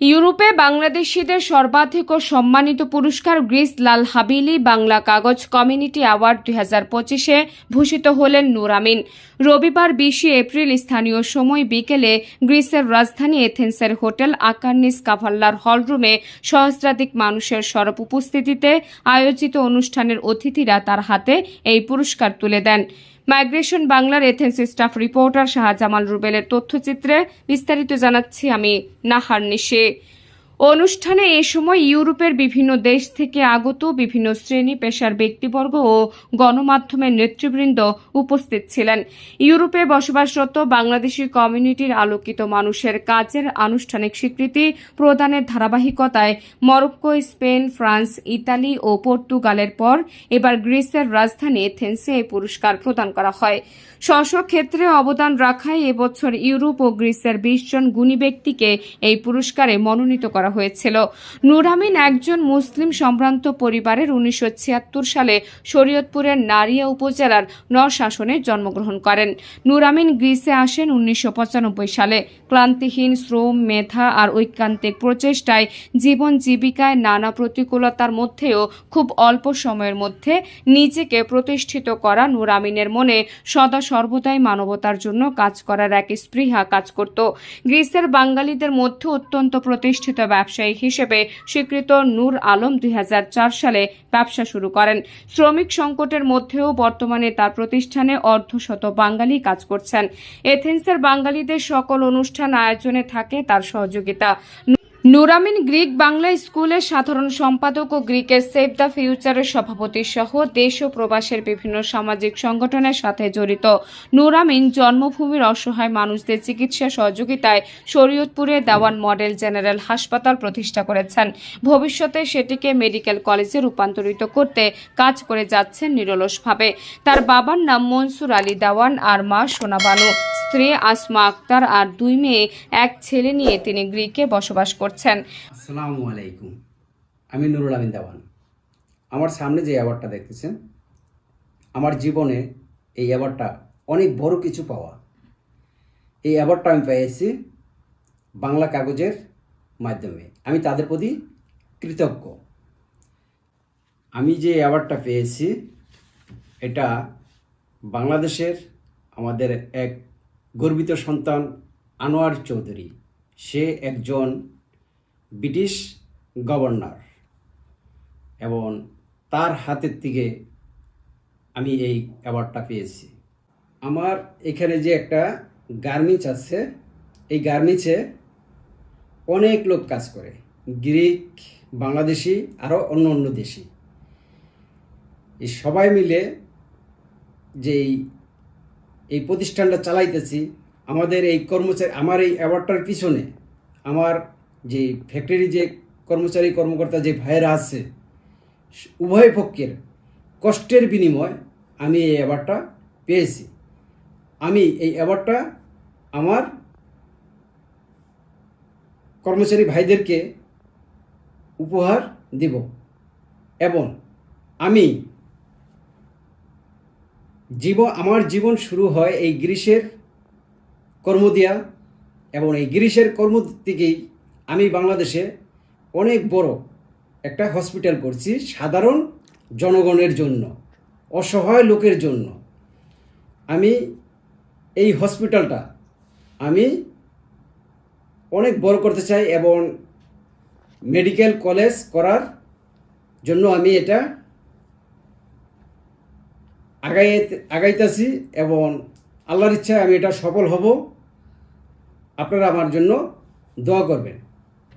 ইউরোপে বাংলাদেশিদের সর্বাধিক ও সম্মানিত পুরস্কার গ্রিস লাল হাবিলি বাংলা কাগজ কমিউনিটি অ্যাওয়ার্ড দুই হাজার পঁচিশে ভূষিত হলেন নূর আমিন। রবিবার বিশে এপ্রিল স্থানীয় সময় বিকেলে গ্রিসের রাজধানী এথেন্সের হোটেল আকার্নিস কাভাল্লার হলরুমে সহস্রাধিক মানুষের সরব উপস্থিতিতে আয়োজিত অনুষ্ঠানের অতিথিরা তার হাতে এই পুরস্কার তুলে দেন। মাইগ্রেশন বাংলার এথেন্স স্টাফ রিপোর্টার শাহজামাল রুবেলের তথ্যচিত্রে বিস্তারিত জানাচ্ছি আমি নাহার নিশে। অনুষ্ঠানে এ সময় ইউরোপের বিভিন্ন দেশ থেকে আগত বিভিন্ন শ্রেণি, পেশার ব্যক্তিবর্গ ও গণমাধ্যমের নেতৃবৃন্দ উপস্থিত ছিলেন। ইউরোপে বসবাসরত বাংলাদেশি কমিউনিটির আলোকিত মানুষের কাজের আনুষ্ঠানিক স্বীকৃতি প্রদানের ধারাবাহিকতায় মরক্কো, স্পেন, ফ্রান্স, ইতালি ও পর্তুগালের পর এবার গ্রিসের রাজধানী এথেন্সে এই পুরস্কার প্রদান করা হয়। স্ব ক্ষেত্রে অবদান রাখায় এবছর ইউরোপ ও গ্রিসের বিশ জন গুণী ব্যক্তিকে এই পুরস্কারে মনোনীত করা হয়েছিল। নুরামিন একজন মুসলিম সম্ভ্রান্ত পরিবারের উনিশশো ছিয়াত্তর সালে শরীয়তপুরের নারিয়া উপজেলার নরশাসনে জন্মগ্রহণ করেন। নুরামিন গ্রিসে আসেন উনিশশো পঁচানব্বই সালে। ক্লান্তিহীন, শ্রম, মেধা আর ঐকান্তিক প্রচেষ্টায় জীবন জীবিকায় নানা প্রতিকূলতার মধ্যেও খুব অল্প সময়ের মধ্যে নিজেকে প্রতিষ্ঠিত করা নুরামিনের মনে সদা সর্বদাই মানবতার জন্য কাজ করার এক স্পৃহা কাজ করত। গ্রিসের বাঙালিদের মধ্যে অত্যন্ত প্রতিষ্ঠিত ব্যবসায়ী হিসেবে স্বীকৃত নূর আলম দুই হাজার চার সালে ব্যবসা শুরু করেন। শ্রমিক সংকটের মধ্যেও বর্তমানে তার প্রতিষ্ঠানে অর্ধশত বাঙালি কাজ করছেন। এথেন্সের বাঙালিদের সকল অনুষ্ঠান আয়োজনে থাকে তার সহযোগিতা। নুরামিন গ্রিক বাংলা স্কুলের সাধারণ সম্পাদক ও গ্রিকের সেভ দ্য ফিউচারের সভাপতি সহ দেশ ও প্রবাসের বিভিন্ন সামাজিক সংগঠনের সাথে জড়িত। নুরামিন জন্মভূমির অসহায় মানুষদের চিকিৎসা সহযোগিতায় শরীয়তপুরে দেওয়ান মডেল জেনারেল হাসপাতাল প্রতিষ্ঠা করেছেন। ভবিষ্যতে সেটিকে মেডিকেল কলেজে রূপান্তরিত করতে কাজ করে যাচ্ছেন নিরলসভাবে। তার বাবার নাম মনসুর আলী দেওয়ান আর মা সোনাবানু। স্ত্রী আসমা আক্তার আর দুই মেয়ে, এক ছেলে নিয়ে তিনি গ্রিকে বসবাস করছেন। আসসালামু আলাইকুম। আমি নুরুল আমিন দেওয়ান। আমার সামনে যে অ্যাওয়ার্ডটা দেখতেছেন, আমার জীবনে এই অ্যাওয়ার্ডটা অনেক বড় কিছু পাওয়া। এই অ্যাওয়ার্ডটা আমি পেয়েছি বাংলা কাগজের মাধ্যমে। আমি তাদের প্রতি কৃতজ্ঞ। আমি যে অ্যাওয়ার্ডটা পেয়েছি, এটা বাংলাদেশের আমাদের এক গর্বিত সন্তান আনোয়ার চৌধুরী। সে একজন ব্রিটিশ গভর্নর এবং তার হাতের থেকে আমি এই অ্যাওয়ার্ডটা পেয়েছি। আমার এখানে যে একটা গার্মেন্টস আছে, এই গার্মেন্টসে অনেক লোক কাজ করে। গ্রিক, বাংলাদেশি আরও অন্য অন্য দেশি। এই সবাই মিলে যেই এই প্রতিষ্ঠানটা চালাইতেছি, আমাদের এই কর্মচারী, আমার এই অ্যাওয়ার্ডটার পিছনে আমার যে ফ্যাক্টরি যে কর্মচারী, কর্মকর্তা যে ভাইয়েরা আছে, উভয় পক্ষের কষ্টের বিনিময় আমি এই অ্যাওয়ার্ডটা পেয়েছি। আমি এই অ্যাওয়ার্ডটা আমার কর্মচারী ভাইদেরকে উপহার দিব এবং আমি জীবন আমার জীবন শুরু হয় এই গ্রীষ্মের কর্ম দিয়া এবং এই গ্রীষ্মের কর্ম থেকেই আমি বাংলাদেশে অনেক বড় একটা হসপিটাল করছি সাধারণ জনগণের জন্য, অসহায় লোকের জন্য। আমি এই হসপিটালটা আমি অনেক বড় করতে চাই এবং মেডিকেল কলেজ করার জন্য আমি এটা আগাই আগাইতেছি এবং আল্লাহর ইচ্ছায় আমি এটা সফল হব। আপনারা আমার জন্য দোয়া করবেন।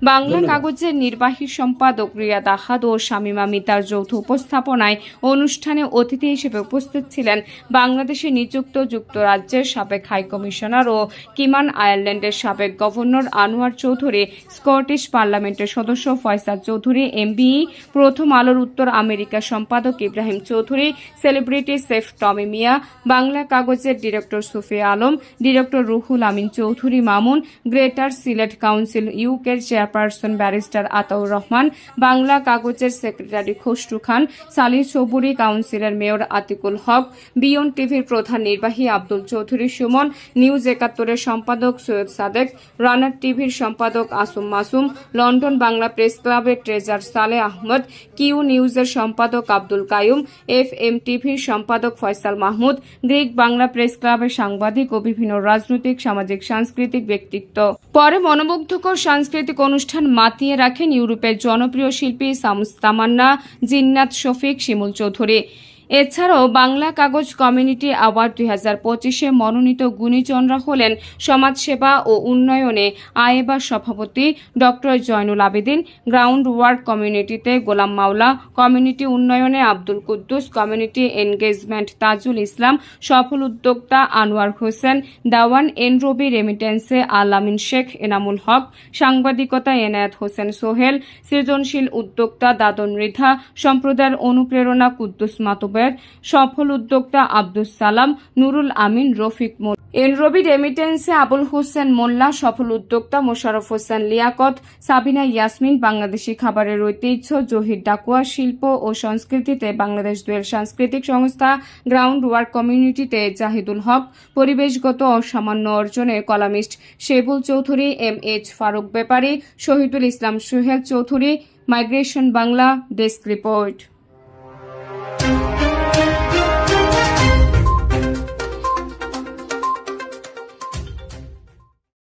বাংলা কাগজের নির্বাহী সম্পাদক রিয়াদ আহাদ ও শামীমা মিতার যৌথ উপস্থাপনায় অনুষ্ঠানে অতিথি হিসেবে উপস্থিত ছিলেন বাংলাদেশে নিযুক্ত যুক্তরাজ্যের সাবেক হাইকমিশনার ও কিমান আয়ারল্যান্ডের সাবেক গভর্নর আনোয়ার চৌধুরী স্কটিশ পার্লামেন্টের সদস্য ফয়সাল চৌধুরী এমবিই প্রথম আলোর উত্তর আমেরিকা সম্পাদক Ibrahim Chowdhury celebrity chef Tommy Miah Bangla কাগজের director Sufia Alam director Ruhul Amin Chowdhury Mamun greater Sylhet council ইউকের chairperson chairperson barrister Ataur Rahman, Bangla কাগজের secretary Khasru Khan Salih Chowdhury councillor mayor Atiqul Haque বিয়ন টিভির প্রধান নির্বাহী Abdul Chowdhury Suman, news একাত্তরের সম্পাদক সৈয়দ সাদেক, রানার টিভির সম্পাদক আসুম মাসুম, লন্ডন বাংলা প্রেস ক্লাবের ট্রেজার সালে আহমদ, কিউ নিউজের সম্পাদক আব্দুল কায়ুম এফ এম টিভির সম্পাদক ফয়সাল মাহমুদ, গ্রিক বাংলা প্রেস ক্লাবের সাংবাদিক ও বিভিন্ন রাজনৈতিক, সামাজিক, সাংস্কৃতিক ব্যক্তিত্ব। পরে মনোমুগ্ধকর সাংস্কৃতিক অনুষ্ঠান মাতিয়ে রাখেন ইউরোপের জনপ্রিয় শিল্পী সামুস তামান্না জিন্নাত শফিক শিমুল চৌধুরী। এছাড়াও বাংলা কাগজ কমিউনিটি অ্যাওয়ার্ড দুই হাজার পঁচিশে মনোনীত গুণীজনরা হলেন সমাজসেবা ও উন্নয়নে আয়েবার সভাপতি doctor Zainul Abedin, ground work কমিউনিটিতে গোলাম মাওলা, কমিউনিটি উন্নয়নে আব্দুল কুদ্দুস, কমিউনিটি এনগেজমেন্ট তাজুল ইসলাম, সফল উদ্যোক্তা আনোয়ার হোসেন, দাওয়ান এন রবি রেমিটেন্সে আলামিন শেখ এনামুল হক, সাংবাদিকতা এনায়েত হোসেন সোহেল, সৃজনশীল উদ্যোক্তা দাদন মৃধা সম্প্রদায়ের অনুপ্রেরণা কুদ্দুস মাতুবের সফল উদ্যোক্তা আব্দুস সালাম, নুরুল আমিন, রফিক মো এনরবি রেমিটেন্সে আবুল হোসেন মোল্লা, সফল উদ্যোক্তা মোশারফ হোসেন লিয়াকত, সাবিনা ইয়াসমিন, বাংলাদেশি খাবারের ঐতিহ্য, জহির ডাকুয়া শিল্প ও সংস্কৃতিতে বাংলাদেশ দুয়ের সাংস্কৃতিক সংস্থা গ্রাউন্ড ওয়ার্ক কমিউনিটিতে জাহিদুল হক, পরিবেশগত অসামান্য অর্জনে columnist Shebul Chowdhury M H Faruk Bepari, Shahidul Islam Sohel Chowdhury, migration Bangla desk report.